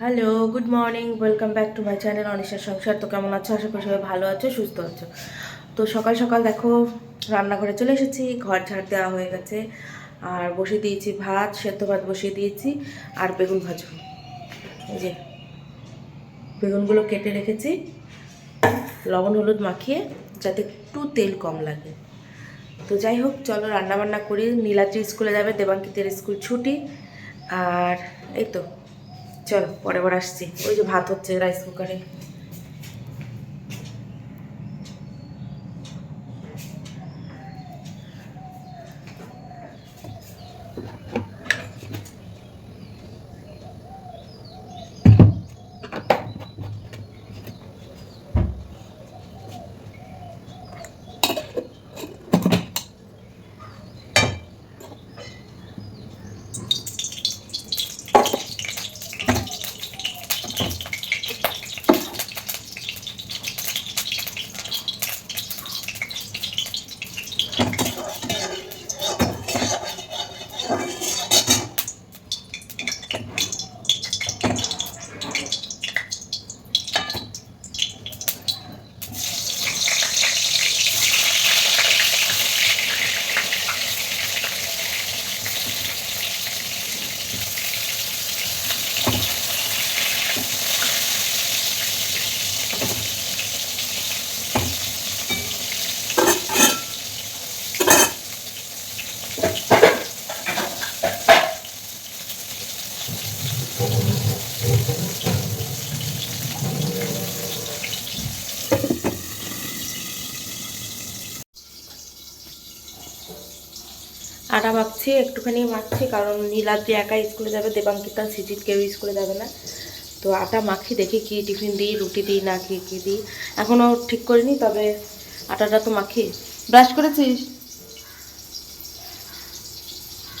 Hello good morning welcome back to my channel অনিশার সংসার তো কেমন আছো? আশা করি সবাই ভালো আছো, সুস্থ আছো। তো সকাল সকাল দেখো, রান্নাঘরে চলে এসেছি, ঘর ঝাড় দেওয়া হয়ে গেছে। আর বসিয়ে দিয়েছি ভাত, সেদ্ধ ভাত বসিয়ে দিয়েছি, আর বেগুন ভাজবো। এই যে, বেগুনগুলো কেটে রেখেছি। লবণ, হলুদ মাখিয়ে, যাতে একটু তেল কম লাগে। তো যাই হোক, চলো রান্না বান্না করি। নীলাদ্রি স্কুলে যাবে, দেবাঙ্কিতের স্কুল ছুটি। আর এই তো চলো পরে বার আসছি। ওই যে ভাত হচ্ছে রাইস কুকারে আটা মাখছি একটুখানি মাখছি কারণ নীলাদ্রি একা স্কুলে যাবে, দেবাঙ্কিতা, সিজিত কেউ স্কুলে যাবে না। তো আটা মাখি, দেখি কি টিফিন দিই, রুটি দিই না কি, কী দিই। এখনও ঠিক করিনি, তবে আটাটা তো মাখি। ব্রাশ করেছিস?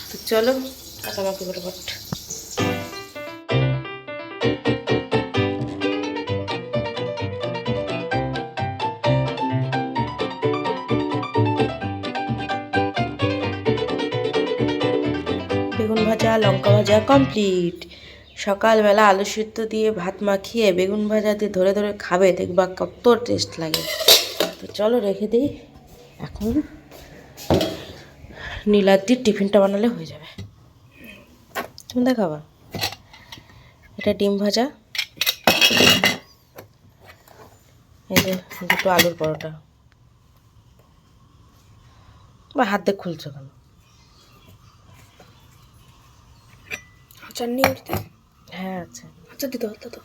তো চলো, আটা মাখি ফটাফট। ভাজা, লঙ্কা ভাজা কমপ্লিট সকালবেলা আলু সিদ্ধ দিয়ে ভাত মাখিয়ে বেগুন ভাজা দিয়ে ধরে ধরে খাবে, দেখবা কত টেস্ট লাগে। তো চলো রেখে দিই, এখন নীলাদ্রির টিফিনটা বানালে হয়ে যাবে। তুমি দেখাবা। এটা ডিম ভাজা। এই যে দুটো আলুর পরোটা। বা হাত দিয়ে খুলছো কেন? আচার নিয়ে উঠতে হ্যাঁ আছে। আচার দিতে হতো তো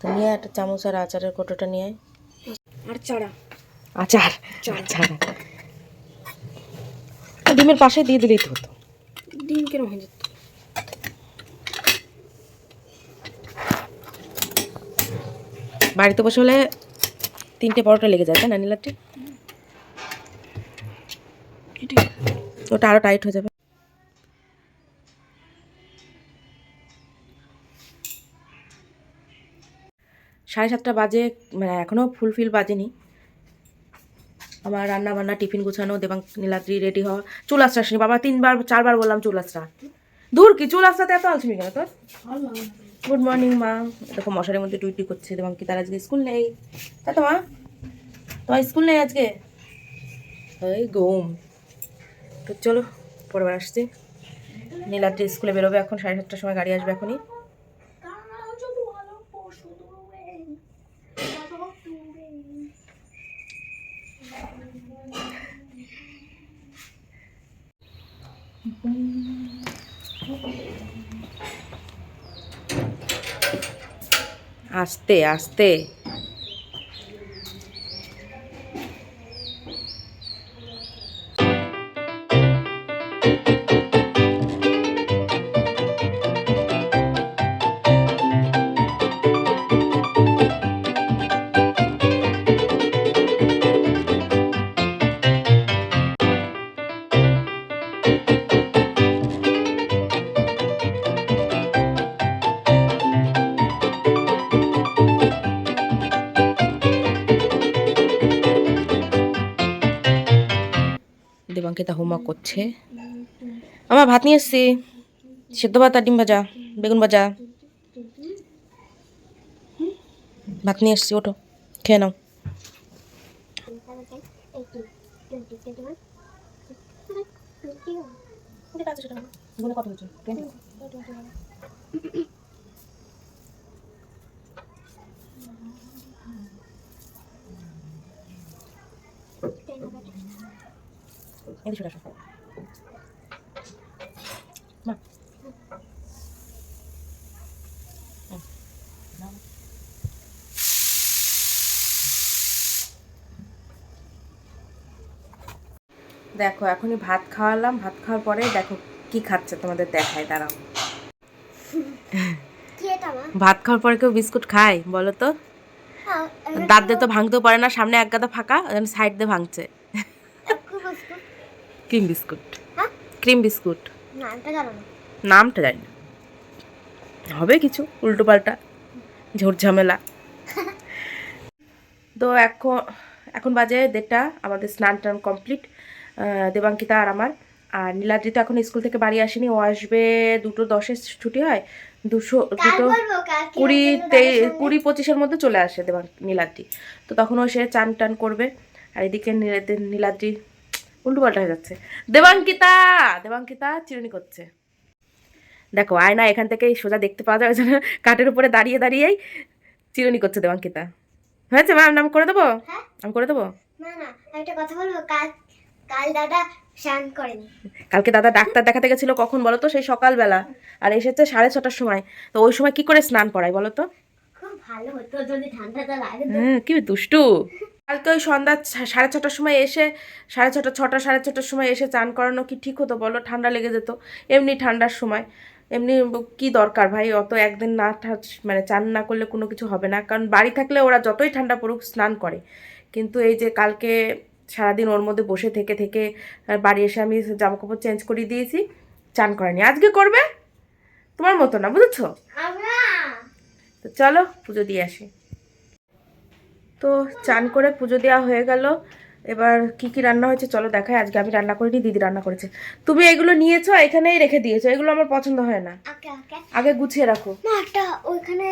তো। নিয়ে একটা চামচ আর আচারের কোটোটা নিয়ে আর চারা। আচার। আচার। ডিমের পাশে দিয়ে দিলেই তো হতো। ডিম কেন হয়ে যেত? বাড়িতে বসে হলে তিনটে পরোটা লেগে যায় তাই না নীলাটি ওটা আরও টাইট হয়ে যাবে। সাড়ে সাতটা বাজে মানে এখনও ফুলফিল বাজেনি। আমার রান্না বান্না টিফিন গুছানো, দেবাং নীলাদ্রি রেডি হওয়া, চুল আসরাসনি বাবা, তিনবার, চারবার বললাম চুল আসরা দূর কি? চুল আসরাতে এত আলসিমি কেন তোর? গুড মর্নিং মা। দেখো, মশারের মধ্যে টুইটি করছে দেবাঙ্কি তার আজকে স্কুল নেই? তাই তো, মা? তোমার স্কুল নেই আজকে? এই ঘুম। তো চলো, পরের আসছি। নীলাদ্রি স্কুলে বেরোবে এখন, সাড়ে সাতটার সময় গাড়ি আসবে এখনই। আস্তে আস্তে দেবাঙ্কিতা হোমওয়ার্ক করছে। আমার ভাত নিয়ে এসছি সেদ্ধ ভাত আর ডিম ভাজা বেগুন ভাজা। ভাত নিয়ে এসছি ওঠো খেয়ে নাও। কত হয়েছে? এদিকে সরে আসো। মা। দেখো এখনই ভাত খাওয়ালাম। ভাত খাওয়ার পরে দেখো কি খাচ্ছে তোমাদের দেখায় দাঁড়াও। ভাত খাওয়ার পরে কেউ বিস্কুট খায় বলো তো? দাঁত দিয়ে তো ভাঙতেও পারে না সামনে এক গাদা ফাঁকা সাইড দিয়ে ভাঙছে। Cream biscuit. হ্যাঁ? Cream biscuit. নামটা জানো না। হবে কিছু উল্টো পাল্টা ঝামেলা। তো এখন এখন বাজে দেড়টা আমাদের স্নান টান কমপ্লিট দেবাঙ্কিতা আর আমার। আর নীলাদ্রি তো এখন স্কুল থেকে বাড়ি আসেনি ও আসবে দুটো দশে ছুটি হয় দুশো দুটো কুড়ি কুড়ি পঁচিশের মধ্যে চলে আসে দেবাং নীলাদ্রি। তো তখন ও সে চান টান করবে। আর এদিকে নীলা- নীলাদ্রি উল্টো পাল্টা হয়ে যাচ্ছে। দেবাঙ্কিতা দেবাঙ্কিতা চিরুনি করছে। দেখো আয়না এখান থেকেই সোজা দেখতে পাওয়া যায় ওই জন্য কাঠের উপরে দাঁড়িয়ে দাঁড়িয়েই চিরুনি করছে দেবাঙ্কিতা। হয়েছে ম্যাম নাম করে দেবো? হ্যাঁ? আমি করে দেবো? না না একটা কথা বলব কাল কাল দাদা স্নান করেনি। কালকে দাদা ডাক্তার দেখাতে গেছিল কখন বলো তো? সেই সকালবেলা। আর এসেছে সাড়ে ছটার সময়। তো ওই সময় কি করে স্নান করায় বলো তো? খুব ভালো হতো যদি ঠান্ডাটা লাগে হ্যাঁ কি দুষ্টু। কালকে ওই সন্ধ্যা সাড়ে ছটার সময় এসে সাড়ে ছটা ছটা সাড়ে ছটার সময় এসে চান করানো কি ঠিক হতো বলো? ঠান্ডা লেগে যেত। এমনি ঠান্ডার সময়। এমনি কি দরকার ভাই? অত একদিন না মানে চান না করলে কোনো কিছু হবে না। কারণ বাড়ি থাকলে ওরা যতই ঠান্ডা পড়ুক স্নান করে। কিন্তু এই যে কালকে সারাদিন ওর মধ্যে বসে থেকে থেকে বাড়ি এসে আমি জামা কাপড় চেঞ্জ করিয়ে দিয়েছি চান করেনি আজকে করবে? তোমার মতো না বুঝেছ? তো চলো পুজো দিয়ে আসি। তো চান করে পুজো দেওয়া হয়ে গেল। এবার কি কি রান্না হয়েছে চলো দেখাই। আজকে আমি রান্না করিনি দিদি রান্না করেছে। তুমি এগুলো নিয়েছো এখানেই রেখে দিয়েছ এগুলো আমার পছন্দ হয় না। আগে গুছিয়ে রাখো। মা একটা ওইখানে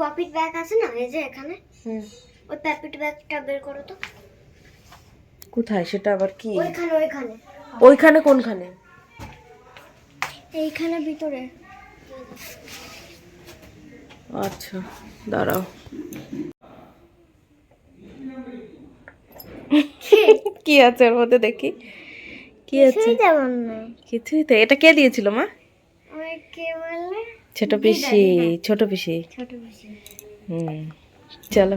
পপিট ব্যাগ আছে না এই যে এখানে? হুম। ওই পপিট ব্যাগটা বের করো তো। কোথায়? সেটা আবার কি? ওইখানে ওইখানে। ওইখানে কোনখানে? এইখানে ভিতরে। আচ্ছা দাঁড়াও। কি আছে ওর মধ্যে দেখি? কি আছে? কিছুই তেমন না। কিছুই তো এটা কে দিয়েছিল মা? ওই ছোট পিসি ছোট পিসি। হুম চলো।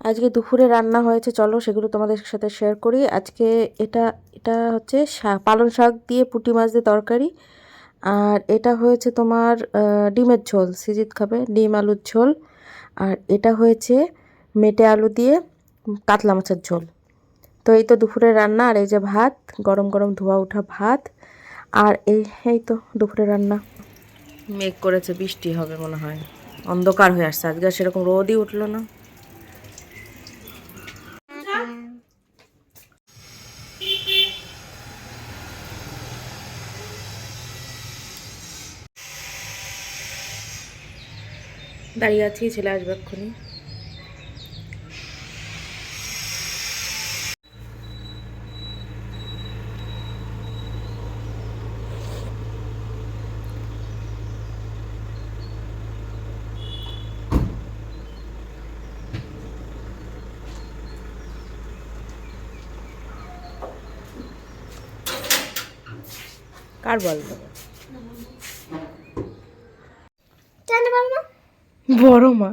আজকে দুপুরে রান্না হয়েছে চলো সেগুলো তোমাদের সাথে শেয়ার করি। আজকে এটা এটা হচ্ছে পালং শাক দিয়ে পুঁটি মাছ দিয়ে তরকারি। আর এটা হয়েছে তোমার ডিমের ঝোল। সিজিত খাবে ডিম আলুর ঝোল। আর এটা হয়েছে মেটে আলু দিয়ে কাতলা মাছের ঝোল। তো এই তো দুপুরে রান্না, আর এই যে ভাত, গরম গরম ধোয়া ওঠা ভাত, আর এই এই তো দুপুরে রান্না। মেঘ করেছে, বৃষ্টি হবে মনে হয়। অন্ধকার হয়ে আসছে, আজকে সেরকম রোদই উঠল না। দাঁড়িয়ে আছি, ছেলে আসবে এক্ষুনি। কার বল। জানো বল মা? বড় মা।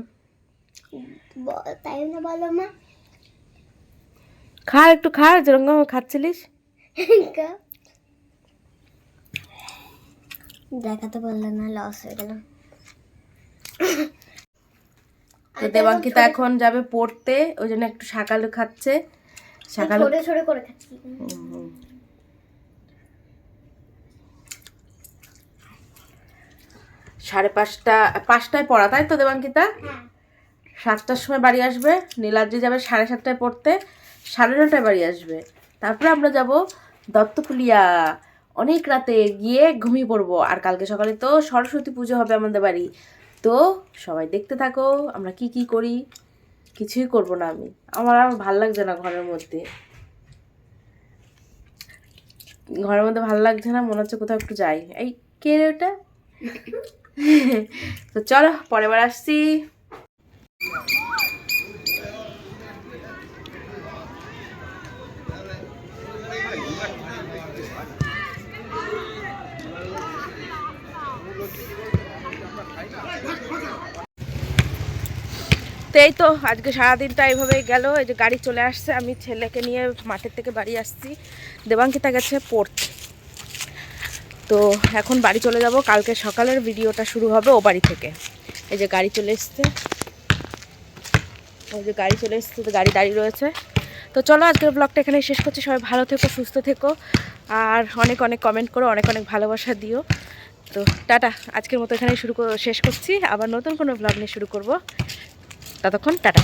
তাই না বলো মা। খা একটু খা যেরকম খাচ্ছিলিস। দেখাতে পারলে না লস হয়ে গেল। তো দেবাঙ্কিতা এখন যাবে পড়তে ওই জন্য একটু সকালে খাচ্ছে। ছোট ছোট করে খাচ্ছি। সাড়ে পাঁচটা পাঁচটায় পড়া তাই তো দেবাঙ্কিতা? হ্যাঁ। সাতটার সময় বাড়ি আসবে নীলাদ্রি যাবে সাড়ে সাতটায় পড়তে সাড়ে নটায় বাড়ি আসবে। তারপরে আমরা যাব দত্তকুলিয়া। অনেক রাতে গিয়ে ঘুমিয়ে পড়ব আর কালকে সকালে তো সরস্বতী পুজো হবে আমাদের বাড়ি। তো সবাই দেখতে থাকো আমরা কি কি করি কিছুই করব না আমি। আমার আর ভালো লাগছে না ঘরের মধ্যে। ঘরের মধ্যে ভালো লাগছে না মনে হচ্ছে কোথাও একটু যাই। এই কে রে ওটা তো চলো পরের বার আসছি। তো এই তো, আজকে সারাদিনটা এইভাবেই গেল। এই যে গাড়ি চলে আসছে, আমি ছেলেকে নিয়ে মাঠের থেকে বাড়ি আসছি। দেবাঙ্কিতা গেছে পড়তে। তো এখন বাড়ি চলে যাব। কালকে সকালের ভিডিওটা শুরু হবে ও বাড়ি থেকে। এই যে গাড়ি চলে এসছে। ওই যে গাড়ি চলে এসছে, তো গাড়ি দাঁড়িয়ে রয়েছে। তো চলো আজকের ব্লগটা এখানে শেষ করছি। সবাই ভালো থেকো, সুস্থ থেকো। আর অনেক অনেক কমেন্ট করো, অনেক অনেক ভালোবাসা দিও। তো টাটা, আজকের মতো এখানেই শুরু শেষ করছি। আবার নতুন কোনো ব্লগ নিয়ে শুরু করব। ততক্ষণ টাটা।